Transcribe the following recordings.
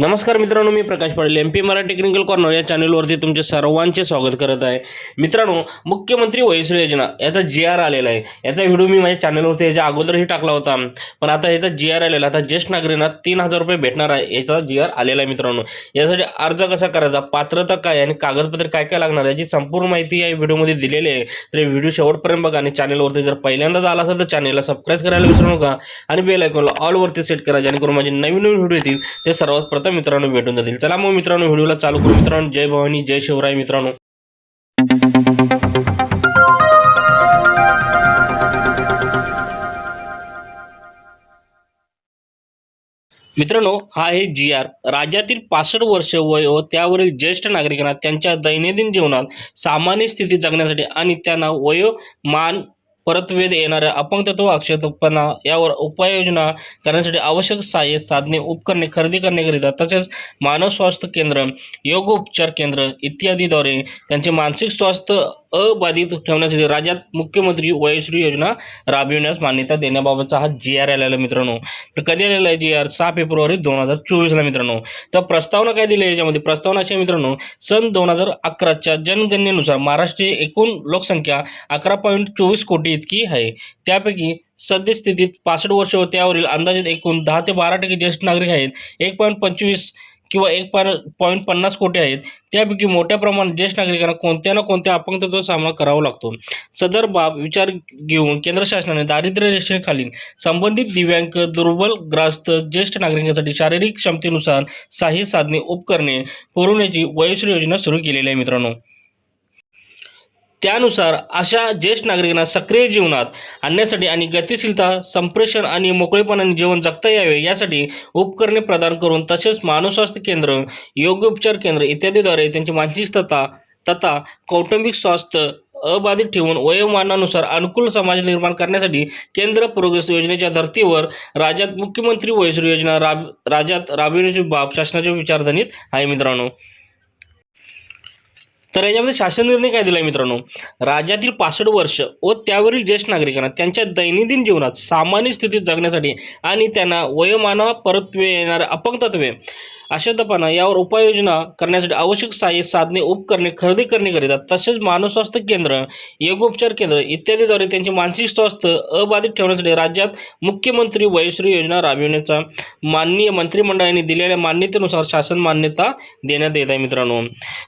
नमस्कार मित्रांनो मी Prakash Patil M P Marathi technical corner या चॅनलवरती तुमचे सर्वांचे स्वागत करत आहे. मित्रांनो मुख्यमंत्री वयश्री योजना याचा जी आर आलेला आहे. याचा व्हिडिओ मी माझ्या चॅनलवरती याच्या अगोदरही टाकला होता. पण आता याचा जी आर आलेला आता ज्येष्ठ नागरिकांना तीन हजार रुपये भेटणार आहे याचा जी आर आलेला आहे मित्रांनो. यासाठी अर्ज कसा करायचा पात्रता काय आणि कागदपत्र काय काय लागणार याची संपूर्ण माहिती या व्हिडिओमध्ये दिलेली आहे. तर व्हिडिओ शेवटपर्यंत बघा आणि चॅनलवरती जर पहिल्यांदाच आला असेल तर चॅनलला सबस्क्राईब करायला विसरू नका आणि बेल आयकॉनला ऑलवरती सेट करा जेणेकरून माझे नवीन नवीन व्हिडिओ येतील. ते सर्वात प्रथम मित्रांनो भेटून जातील. चला मग मित्रांनो व्हिडिओला चालू करू. मित्रांनो जय भवानी जय शिवराय मित्रांनो. मित्रांनो हा आहे जी आर राज्यातील पासष्ट वर्ष वय व त्यावरील ज्येष्ठ नागरिकांना त्यांच्या दैनंदिन जीवनात सामान्य स्थिती जगण्यासाठी आणि त्यांना वयोमान परतवेद येणाऱ्या अपंगत्व अक्षतपणा यावर उपाययोजना करण्यासाठी आवश्यक सहाय्य साधने उपकरणे खरेदी करण्याकरिता तसेच मानव स्वास्थ्य केंद्र योग उपचार केंद्र इत्यादीद्वारे त्यांचे मानसिक स्वास्थ्य अबाधित ठेवण्यासाठी राज्यात मुख्यमंत्री वयश्री योजना राबविण्यास मान्यता देण्याबाबतचा हा जी आर आलेला मित्रांनो. तर कधी आलेला आहे जी आर सहा फेब्रुवारी दोन हजार चोवीसला मित्रांनो. तर प्रस्तावना काय दिली आहे याच्यामध्ये? प्रस्तावना अशी मित्रांनो सन दोन हजार अकराच्या जनगणनेनुसार महाराष्ट्राची एकूण लोकसंख्या अकरा पॉईंट चोवीस कोटी इतकी आहे. त्यापैकी सद्यस्थितीत पासष्ट वर्ष व त्यावरील अंदाजित एकूण दहा ते बारा टक्के ज्येष्ठ नागरिक आहेत. एक पॉईंट पंचवीस किंवा एक पॉईंट पन्नास कोटी आहेत. त्यापैकी मोठ्या प्रमाणात ज्येष्ठ नागरिकांना कोणत्या ना कोणत्या अपंगत्वाचा सामना करावा लागतो? सदर बाब विचार घेऊन केंद्र शासनाने दारिद्र्य रेषेखालील संबंधित दिव्यांग दुर्बल ग्रस्त ज्येष्ठ नागरिकांसाठी शारीरिक क्षमतेनुसार सहाय्य साधने उपकरणे पुरवण्याची वयोश्री योजना सुरू केलेली आहे मित्रांनो. त्यानुसार अशा ज्येष्ठ नागरिकांना सक्रिय जीवनात आणण्यासाठी आणि गतिशीलता संप्रेषण आणि मोकळेपणाने जीवन जगता यावे यासाठी उपकरणे प्रदान करून तसेच मानवस्वास्थ्य केंद्र योग्योपचार केंद्र इत्यादीद्वारे त्यांची मानसिक तथा कौटुंबिक स्वास्थ्य अबाधित ठेवून वयोमानानुसार अनुकूल समाज निर्माण करण्यासाठी केंद्र प्रोग्रेस योजनेच्या धर्तीवर राज्यात मुख्यमंत्री वयसूर योजना राब राज्यात राबविण्याची बाब शासनाच्या विचारधनीत आहे मित्रांनो. तर याच्यामध्ये शासन निर्णय काय दिलाय मित्रांनो? राज्यातील पासष्ट वर्ष व त्यावरील ज्येष्ठ नागरिकांना त्यांच्या दैनंदिन जीवनात सामान्य स्थितीत जगण्यासाठी आणि त्यांना वयोमाना परत्वे येणाऱ्या अपंगत्वे अशक्तपणा यावर उपाययोजना करण्यासाठी आवश्यक सहाय्य साधने उपकरणे खरेदी करण्याकरिता तसेच मानवस्वास्थ्य केंद्र योगोपचार केंद्र इत्यादीद्वारे त्यांचे मानसिक स्वास्थ्य अबाधित ठेवण्यासाठी राज्यात मुख्यमंत्री वयश्री योजना राबविण्याचा माननीय मंत्रिमंडळाने दिलेल्या मान्यतेनुसार शासन मान्यता देण्यात येत आहे मित्रांनो.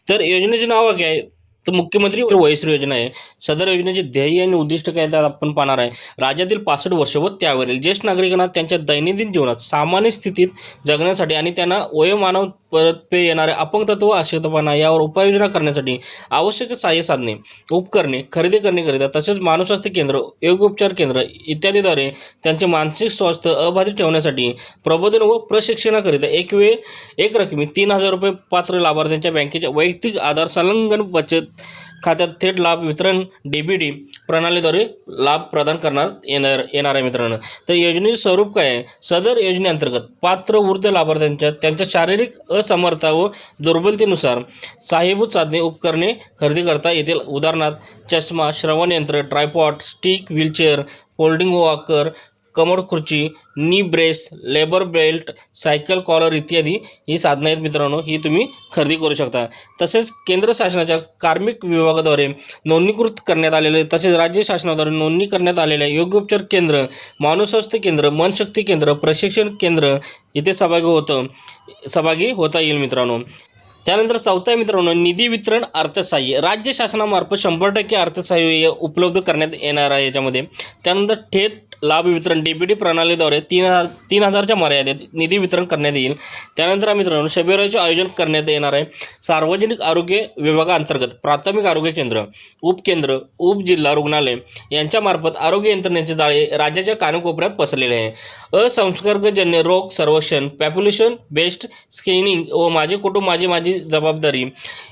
तर योजनेचे नाव काय तर मुख्यमंत्री वयश्री योजना आहे. सदर योजनेचे ध्येय आणि उद्दिष्ट काय त्यात आपण पाहणार आहे. राज्यातील पासष्ट वर्ष व त्यावरील ज्येष्ठ नागरिकांना त्यांच्या दैनंदिन जीवनात सामान्य स्थितीत जगण्यासाठी आणि त्यांना वयोमानव परतपे येणाऱ्या अपंगत्व अक्षतपणा यावर उपाययोजना करण्यासाठी आवश्यक सहाय्य साधने उपकरणे खरेदी करण्याकरिता तसेच मानवस्वास्थ्य केंद्र योगोपचार केंद्र इत्यादीद्वारे त्यांचे मानसिक स्वास्थ्य अबाधित ठेवण्यासाठी प्रबोधन व प्रशिक्षणाकरिता एक वेळ एक रकमी तीन हजार रुपये पात्र लाभार्थ्यांच्या बँकेच्या वैयक्तिक आधार संलग्न बचत खात्यात थेट लाभ वितरण डीबीडी प्रणालीद्वारे लाभ प्रदान करण्यात येणार येणार आहे मित्रांनो. तर योजनेचे स्वरूप काय आहे? सदर योजनेअंतर्गत पात्र वृद्ध लाभार्थ्यांच्या त्यांच्या शारीरिक असमर्था व दुर्बलतेनुसार साहेबूत साधने उपकरणे खरेदी करता येतील. उदाहरणार्थ चष्मा श्रवणयंत्र tripod stick wheelchair folding walker commode खुर्ची knee brace lumbar belt cycle collar इत्यादी ही साधनं आहेत मित्रांनो ही तुम्ही खरेदी करू शकता. तसेच केंद्र शासनाच्या कार्मिक विभागाद्वारे नोंदणीकृत करण्यात आलेले तसेच राज्य शासनाद्वारे नोंदणी करण्यात आलेल्या योग्योपचार केंद्र मानवस्वास्थ्य केंद्र मनशक्ती केंद्र प्रशिक्षण केंद्र इथे सहभागी होतं सहभागी होता येईल मित्रांनो. त्यानंतर चौथा आहे मित्रांनो निधी वितरण अर्थसहाय्य. राज्य शासनामार्फत शंभर टक्के अर्थसहाय्य उपलब्ध करण्यात येणार आहे याच्यामध्ये. त्यानंतर थेट लाभ वितरण डी पी डी प्रणालीद्वारे तीन हजार तीन हजारच्या मर्यादेत निधी वितरण करण्यात येईल. त्यानंतर मित्रांनो शिबिराचे आयोजन करण्यात येणार आहे. सार्वजनिक आरोग्य विभागाअंतर्गत प्राथमिक आरोग्य केंद्र उपकेंद्र उपजिल्हा रुग्णालय यांच्यामार्फत आरोग्य यंत्रणेचे जाळे राज्याच्या कानाकोपऱ्यात पसरलेले आहे. असंसर्गजन्य रोग सर्वेक्षण पॉप्युलेशन बेस्ड स्कॅनिंग व माझे कुटुंब माझी माझी जबाबदारी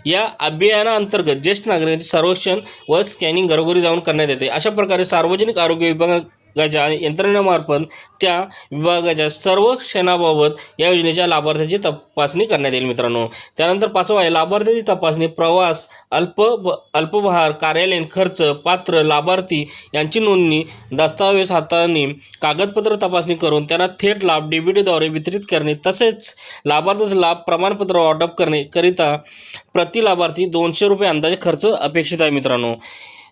या अभियानाअंतर्गत ज्येष्ठ नागरिकांचे सर्वेक्षण व स्कॅनिंग घरोघरी जाऊन करण्यात येते. अशा प्रकारे सार्वजनिक आरोग्य विभागा विभागाच्या यंत्रणेमार्फत त्या विभागाच्या सर्व क्षणाबाबत या योजनेच्या लाभार्थ्याची तपासणी करण्यात येईल मित्रांनो. त्यानंतर पाचवा आहे लाभार्थ्याची तपासणी प्रवास अल्प अल्पभार कार्यालयीन खर्च पात्र लाभार्थी यांची नोंदणी दस्तावेज हाताळणी कागदपत्र तपासणी करून त्यांना थेट लाभ डीबीटीद्वारे वितरित करणे तसेच लाभार्थ्याचा लाभ प्रमाणपत्र वाटप करणे करिता प्रति लाभार्थी दोनशे रुपये अंदाजे खर्च अपेक्षित आहे मित्रांनो.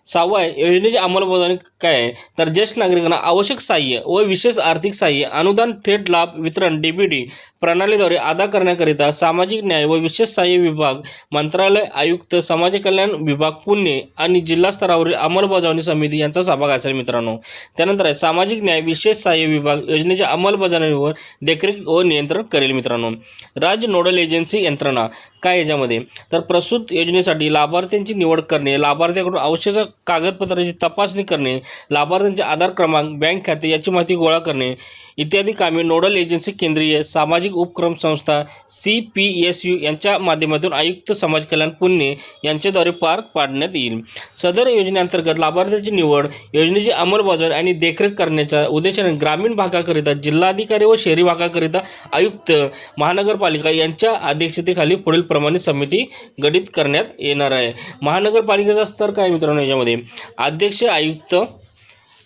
सहावा आहे योजनेची अंमलबजावणी काय आहे? तर ज्येष्ठ नागरिकांना आवश्यक सहाय्य व विशेष आर्थिक सहाय्य अनुदान थेट लाभ वितरण डीबीडी प्रणालीद्वारे अदा करण्याकरिता सामाजिक न्याय व विशेष सहाय्य विभाग मंत्रालय आयुक्त समाज कल्याण विभाग पुणे आणि जिल्हा स्तरावरील अंमलबजावणी समिती यांचा सहभाग असेल मित्रांनो. त्यानंतर आहे सामाजिक न्याय विशेष सहाय्य विभाग योजनेच्या अंमलबजावणीवर देखरेख व नियंत्रण करेल मित्रांनो. राज्य नोडल एजन्सी यंत्रणा. काय याच्यामध्ये? तर प्रसूत योजनेसाठी लाभार्थ्यांची निवड करणे लाभार्थ्याकडून आवश्यक कागदपत्रांची तपासणी करणे लाभार्थ्यांचे आधार क्रमांक बँक खाते याची माहिती गोळा करणे इत्यादी कामे नोडल एजन्सी केंद्रीय सामाजिक उपक्रम संस्था सी पी एस यू यांच्या माध्यमातून आयुक्त समाज कल्याण पुणे यांच्याद्वारे पार पाडण्यात येईल. सदर योजनेअंतर्गत लाभार्थ्याची निवड योजनेची अंमलबजावणी आणि देखरेख करण्याच्या उद्देशाने ग्रामीण भागाकरिता जिल्हाधिकारी व शहरी भागाकरिता आयुक्त महानगरपालिका यांच्या अध्यक्षतेखाली पुढील प्रमाणे समिती गठीत करण्यात येणार आहे. महानगरपालिकेचा स्तर काय मित्रांनो याच्यामध्ये? अध्यक्ष आयुक्त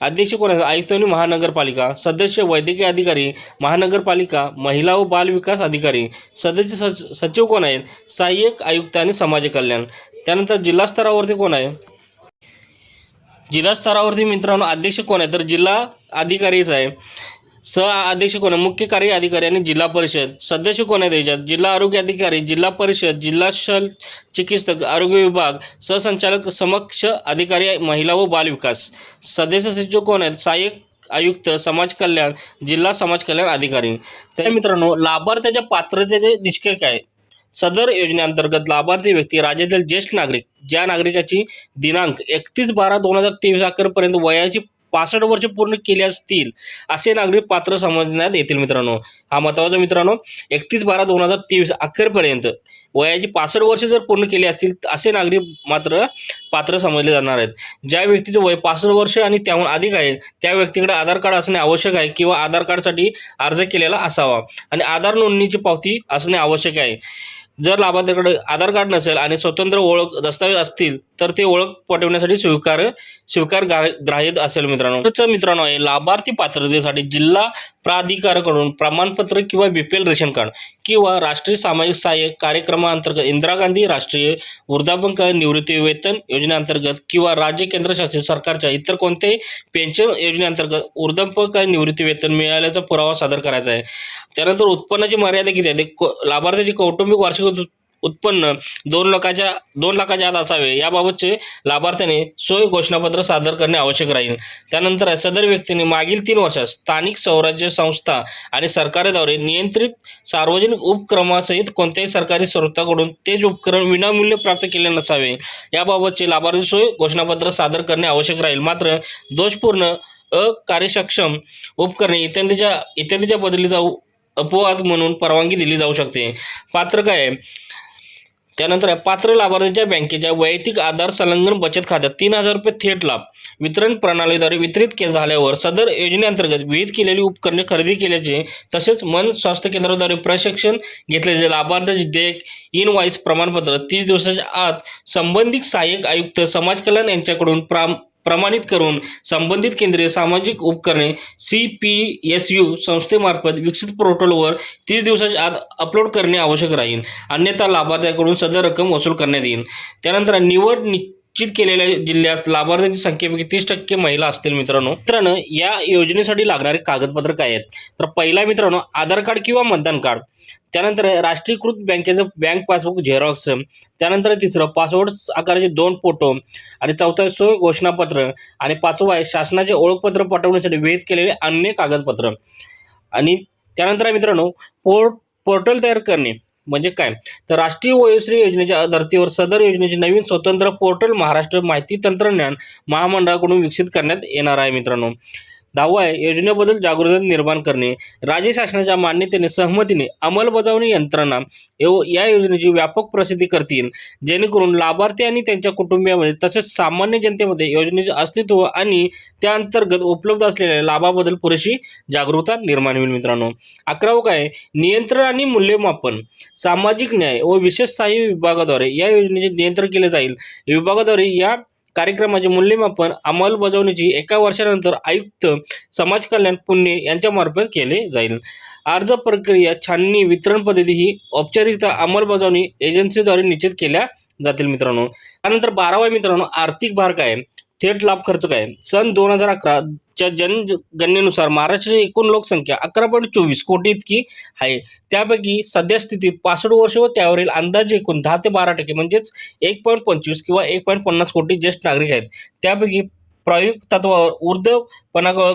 अध्यक्ष कोण आहे? आयुक्त आणि महानगरपालिका. सदस्य वैद्यकीय अधिकारी. महानगरपालिका महिला व बाल विकास अधिकारी. सदस्य सच सचिव कोण आहेत? सहाय्यक आयुक्त आणि समाज कल्याण. त्यानंतर जिल्हा स्तरावरती कोण आहे? जिल्हा स्तरावरती मित्रांनो अध्यक्ष कोण आहे? तर जिल्हा अधिकारीच आहे. सह अध्यक्ष कोण आहे? मुख्य कार्य अधिकारी आणि जिल्हा परिषद. सदस्य कोण आहे त्याच्यात? जिल्हा आरोग्य अधिकारी जिल्हा परिषद जिल्हा शल चिकित्सक आरोग्य विभाग सहसंचालक समक्ष अधिकारी महिला व बाल विकास. सदस्य सचिव कोण आहेत? सहाय्यक आयुक्त समाज कल्याण जिल्हा समाज कल्याण अधिकारी. त्या मित्रांनो लाभार्थ्याच्या पात्रतेचे निष्कर्ष काय सदर योजनेअंतर्गत लाभार्थी व्यक्ती राज्यातील ज्येष्ठ नागरिक ज्या नागरिकाची दिनांक एकतीस बारा दोन हजार तेवीस अखेरपर्यंत वयाची पासष्ट वर्ष पूर्ण केले असतील असे नागरिक पात्र समजण्यात येतील मित्रांनो. हा महत्त्वाचा मित्रांनो एकतीस बारा दोन हजार तेवीस अखेरपर्यंत वयाची पासष्ट वर्ष जर पूर्ण केली असतील तर असे नागरिक मात्र पात्र समजले जाणार आहेत. ज्या व्यक्तीचे वय पासष्ट वर्ष आणि त्याहून अधिक आहे त्या व्यक्तीकडे आधार कार्ड असणे आवश्यक आहे किंवा आधार कार्डसाठी अर्ज केलेला असावा. आणि आधार नोंदणीची पावती असणे आवश्यक आहे. जर लाभार्थ्याकडे आधार कार्ड नसेल आणि स्वतंत्र ओळख दस्तावेज असतील तर ते ओळख पटवण्यासाठी स्वीकार स्वीकार ग्रा- ग्राह्य असेल मित्रांनो. मित्रांनो आहे लाभार्थी पात्रतेसाठी जिल्हा प्राधिकाराकडून प्रमाणपत्र किंवा बीपीएल रेशन कार्ड किंवा राष्ट्रीय सामाजिक सहाय्य कार्यक्रमाअंतर्गत इंदिरा गांधी राष्ट्रीय वृद्धापकाळ निवृत्ती वेतन योजनेअंतर्गत किंवा राज्य केंद्रशासित सरकारच्या इतर कोणत्याही पेन्शन योजनेअंतर्गत वृद्धापकाळ निवृत्ती वेतन मिळाल्याचा पुरावा सादर करायचा आहे. त्यानंतर उत्पन्नाची मर्यादा किती आहे? ते को- कौटुंबिक वार्षिक उत्पन्न दोन लाखाच्या दोन लाखाच्या आत असावे. याबाबतचे लाभार्थ्याने सोय घोषणापत्र सादर करणे आवश्यक राहील. त्यानंतर आहे, सदर व्यक्तीने मागील तीन वर्षात स्थानिक स्वराज्य संस्था आणि सरकारद्वारे नियंत्रित सार्वजनिक उपक्रमासहित कोणत्याही सरकारी संस्थाकडून तेच उपक्रम विनामूल्य प्राप्त केले नसावे. याबाबतचे लाभार्थी सोय घोषणापत्र सादर करणे आवश्यक राहील. मात्र दोषपूर्ण अकार्यक्षम उपकरणे इत्यादीच्या इत्यादीच्या बदलीचा अपवाद म्हणून परवानगी दिली जाऊ शकते. पात्र काय? आहे? त्यानंतर आहे पात्र लाभार्थ्यांच्या बँकेच्या वैयक्तिक आधार संलग्न बचत खात्यात तीन हजार रुपये थेट लाभ. वितरण प्रणालीद्वारे वितरित के झाल्यावर सदर योजनेअंतर्गत विहित केलेली उपकरणे खरेदी केल्याचे तसेच मन स्वास्थ्य केंद्राद्वारे प्रशिक्षण घेतल्याचे लाभार्थ्याचे देयक इनवाईस प्रमाणपत्र तीस दिवसाच्या आत संबंधित सहाय्यक आयुक्त समाज कल्याण यांच्याकडून प्राम प्रमाणित करून संबंधित केंद्रीय सामाजिक उपकरणे सी पी एस यू संस्थेमार्फत विकसित पोर्टलवर तीस दिवसाच्या आत अपलोड करणे आवश्यक राहील. अन्यथा लाभार्थ्याकडून सदर रक्कम वसूल करण्यात येईल. त्यानंतर निवड निश्चित केलेल्या जिल्ह्यात लाभार्थ्यांची संख्येपैकी तीस टक्के महिला असतील मित्रांनो. मित्रांनो या योजनेसाठी लागणारे कागदपत्र काय आहेत? तर पहिला मित्रांनो आधार कार्ड किंवा मतदान कार्ड. त्यानंतर राष्ट्रीयकृत बँकेचं बँक पासबुक झेरॉक्स. त्यानंतर तिसरं पासवर्ड आकाराचे दोन फोटो. आणि चौथा सोय घोषणापत्र. आणि पाचवं आहे शासनाचे ओळखपत्र पाठवण्यासाठी विहित केलेले अन्य कागदपत्र. आणि त्यानंतर मित्रांनो पोर्ट पोर्टल तयार करणे. म्हणजे काय? तर राष्ट्रीय वयोश्री योजनेच्या धर्तीवर सदर योजनेचे नवीन स्वतंत्र पोर्टल महाराष्ट्र माहिती तंत्रज्ञान महामंडळाकडून विकसित करण्यात येणार आहे मित्रांनो. दहावं आहे योजनेबद्दल जागृती निर्माण करणे राज्य शासनाच्या मान्यतेने सहमतीने अंमलबजावणी यंत्रणा यो- या योजनेची व्यापक प्रसिद्धी करतील. जेणेकरून लाभार्थी आणि त्यांच्या कुटुंबियामध्ये तसेच सामान्य जनतेमध्ये योजनेचे अस्तित्व आणि त्या अंतर्गत उपलब्ध असलेल्या लाभाबद्दल पुरेशी जागरूकता निर्माण होईल मित्रांनो. अकरावं काय? नियंत्रण आणि मूल्यमापन सामाजिक न्याय व विशेष सहाय्य विभागाद्वारे या योजनेचे नियंत्रण केले जाईल. विभागाद्वारे या कार्यक्रमाचे मूल्यमापन अंमलबजावणीची एका वर्षानंतर आयुक्त समाज कल्याण पुणे यांच्यामार्फत केले जाईल. अर्ज प्रक्रिया छाननी वितरण पद्धती ही औपचारिकता अंमलबजावणी एजन्सीद्वारे निश्चित केल्या जातील मित्रांनो. त्यानंतर बारावा मित्रांनो आर्थिक भार काय थेट लाभ खर्च काय? सन दोन हजार अकराच्या जनगणनेनुसार महाराष्ट्राची एकूण लोकसंख्या अकरा पॉईंट चोवीस कोटी इतकी आहे. त्यापैकी सध्या स्थितीत पासष्ट वर्ष व त्यावरील अंदाजे एकूण दहा ते बारा टक्के म्हणजेच एक पॉईंट पंचवीस किंवा एक पॉईंट पन्नास कोटी ज्येष्ठ नागरिक आहेत. त्यापैकी प्रायोगिक तत्वावर ऊर्ध्वपणा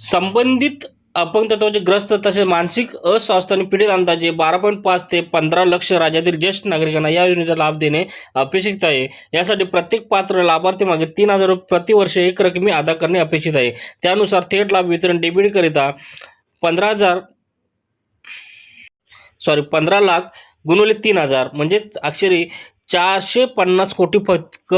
संबंधित अपंगत्वाचे ग्रस्त तसेच मानसिक अस्वास्थ्य आणि पीडित अंदाजे बारा पॉईंट पाच ते पंधरा लक्ष राज्यातील ज्येष्ठ नागरिकांना या योजनेचा लाभ देणे अपेक्षित आहे. यासाठी प्रत्येक पात्र लाभार्थी मागे तीन हजार रुपये प्रतिवर्ष एक रकमी अदा करणे अपेक्षित आहे. त्यानुसार थेट लाभ वितरण डेबिटकरिता पंधरा हजार सॉरी पंधरा लाख गुणवले तीन हजार. म्हणजेच अक्षरी चारशे पन्नास कोटी फक्त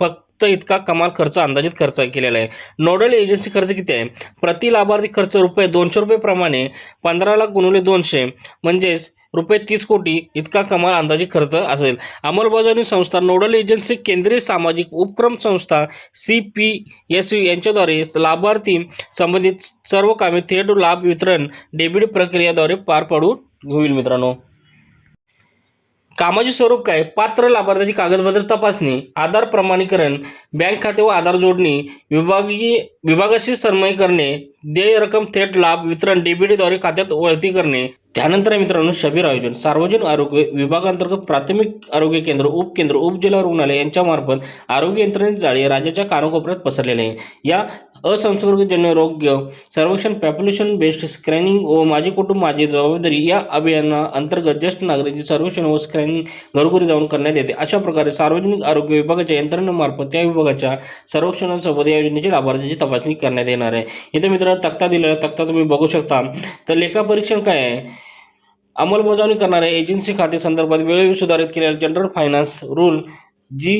फक्त इतका कमाल खर्च अंदाजित खर्च केलेला आहे. नोडल एजन्सी खर्च किती आहे? प्रति लाभार्थी खर्च रुपये दोनशे रुपयेप्रमाणे पंधरा लाख गुणवले दोनशे. म्हणजेच रुपये तीस कोटी इतका कमाल अंदाजित खर्च असेल. अंमलबजावणी संस्था नोडल एजन्सी केंद्रीय सामाजिक उपक्रम संस्था सी पी एस यू यांच्याद्वारे लाभार्थी संबंधित सर्व कामे थेट लाभ वितरण डेबिट प्रक्रियाद्वारे पार पाडू होईल मित्रांनो. कामाचे स्वरूप काय? पात्र लाभार्थ्याची कागदपत्र तपासणी आधार प्रमाणीकरण बँक खाते व आधार जोडणी विभागीय विभागाशी सन्मय करणे देय रक्कम थेट लाभ वितरण डेबिटद्वारे खात्यात वळती करणे. त्यानंतर आहे मित्रांनो शबीर आयोजन. सार्वजनिक आरोग्य विभागांतर्गत प्राथमिक आरोग्य केंद्र उपकेंद्र उपजिल्हा रुग्णालय यांच्यामार्फत आरोग्य यंत्रणेत जाळी राज्याच्या कानोकोपऱ्यात पसरलेले आहे. या असंसर्गजन्य आरोग्य सर्वेक्षण पॉप्युलेशन बेस्ड स्क्रॅनिंग व माझे कुटुंब माझी जबाबदारी या अभियाना अंतर्गत ज्येष्ठ नागरिक सर्वेक्षण व स्क्रॅनिंग घरोघरी जाऊन करण्यात येते. अशा प्रकारे सार्वजनिक आरोग्य विभागाच्या यंत्रणेमार्फत त्या विभागाच्या सर्वेक्षणासोबत या योजनेची लाभार्थ्याची तपासणी करण्यात येणार आहे. इथे मित्रांनो तक्ता दिलेला तक्ता तुम्ही बघू शकता. तर लेखापरीक्षण काय आहे? अंमलबजावणी करणाऱ्या एजन्सी खाते संदर्भात वेळोवेळी सुधारित केलेला general finance rule G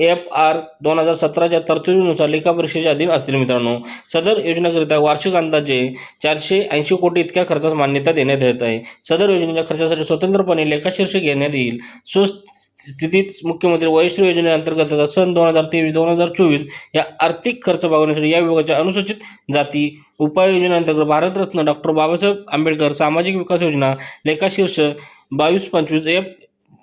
F R दोन हजार सतराच्या तरतुदीनुसार लेखापरीक्षेच्या अधीन असतील मित्रांनो. सदर योजनेकरिता वार्षिक अंदाजे चारशे ऐंशी कोटी इतक्या खर्चास मान्यता देण्यात येत आहे. सदर योजनेच्या खर्चासाठी स्वतंत्रपणे लेखाशीर्ष घेण्यात येईल. सुस्थितीत मुख्यमंत्री वयश्री योजनेअंतर्गत सन दोन हजार तेवीस दोन हजार चोवीस या आर्थिक खर्च भागवण्यासाठी या विभागाच्या अनुसूचित जाती उपाययोजनेअंतर्गत भारतरत्न डॉक्टर बाबासाहेब आंबेडकर सामाजिक विकास योजना लेखाशीर्ष बावीस पंचवीस एफ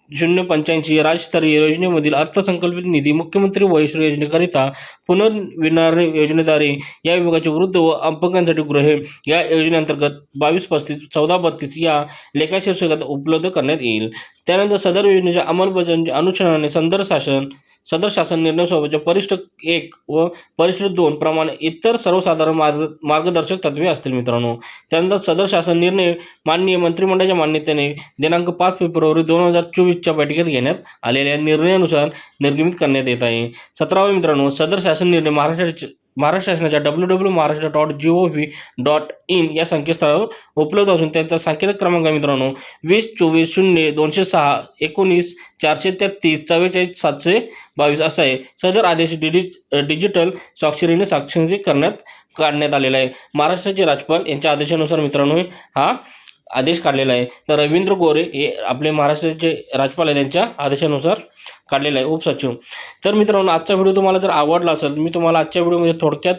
शून्य पंच्याऐंशी राज्यस्तरीय योजनेमधील अर्थसंकल्पित निधी मुख्यमंत्री वयश्री योजनेकरिता पुनर्विनारणी योजनेद्वारे या विभागाचे वृद्ध व अपंगांसाठी गृहे या योजनेअंतर्गत बावीस पस्तीस चौदा बत्तीस या लेखाशीर्षकात उपलब्ध करण्यात येईल. त्यानंतर सदर योजनेच्या अंमलबजावणीच्या अनुषंगाने सदर शासन सदर शासन निर्णयासोबतच्या परिष्ठ एक व परिष्ठ दोन प्रमाणे इतर सर्वसाधारण मार्ग मार्गदर्शक तत्वे असतील मित्रांनो. त्यानंतर सदर शासन निर्णय माननीय मंत्रिमंडळाच्या मान्यतेने दिनांक पाच फेब्रुवारी दोन हजार चोवीसच्या बैठकीत घेण्यात आलेल्या निर्णयानुसार निर्गमित करण्यात येत आहे. सतरावे मित्रांनो सदर शासन निर्णय महाराष्ट्राच्या महाराष्ट्र शासनाच्या W W Maharashtra dot G O V dot in या संकेतस्थळावर उपलब्ध असून त्यांचा सांकेतिक क्रमांक मित्रांनो. वीस चोवीस शून्य दोनशे सहा एकोणीस चारशे तेहतीस चव्वेचाळीस सातशे बावीस असा आहे. सदर आदेश डिजि डिजिटल स्वाक्षरीने साक्षरी करण्यात काढण्यात आलेला आहे. महाराष्ट्राचे राज्यपाल यांच्या आदेशानुसार मित्रांनो हा आदेश काढलेला आहे. तर रवींद्र गोरे हे आपले महाराष्ट्राचे राज्यपाल आहे त्यांच्या आदेशानुसार काढलेला आहे. उपसचिव. तर मित्रांनो आजचा व्हिडिओ तुम्हाला जर आवडला असेल मी तुम्हाला आजच्या व्हिडिओमध्ये थोडक्यात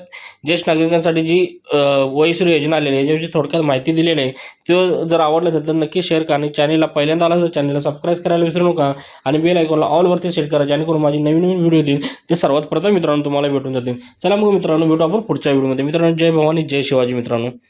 ज्येष्ठ नागरिकांसाठी जी अ, वयश्री योजना आलेली आहे याच्याविषयी थोडक्यात माहिती दिलेली आहे तो जर आवडला असेल तर नक्की शेअर करा आणि चॅनलला पहिल्यांदा आला तर चॅनलला सबस्क्राईब करायला विसरू नका आणि बेल आयकॉनला ऑलवरती सेट करा जेणेकरून माझी नवीन नवीन व्हिडिओ येतील ते सर्वात प्रथम मित्रांनो तुम्हाला भेटून जातील. चला मग मित्रांनो भेटू आपण पुढच्या व्हिडिओमध्ये. मित्रांनो जय भवानी जय शिवाजी मित्रांनो.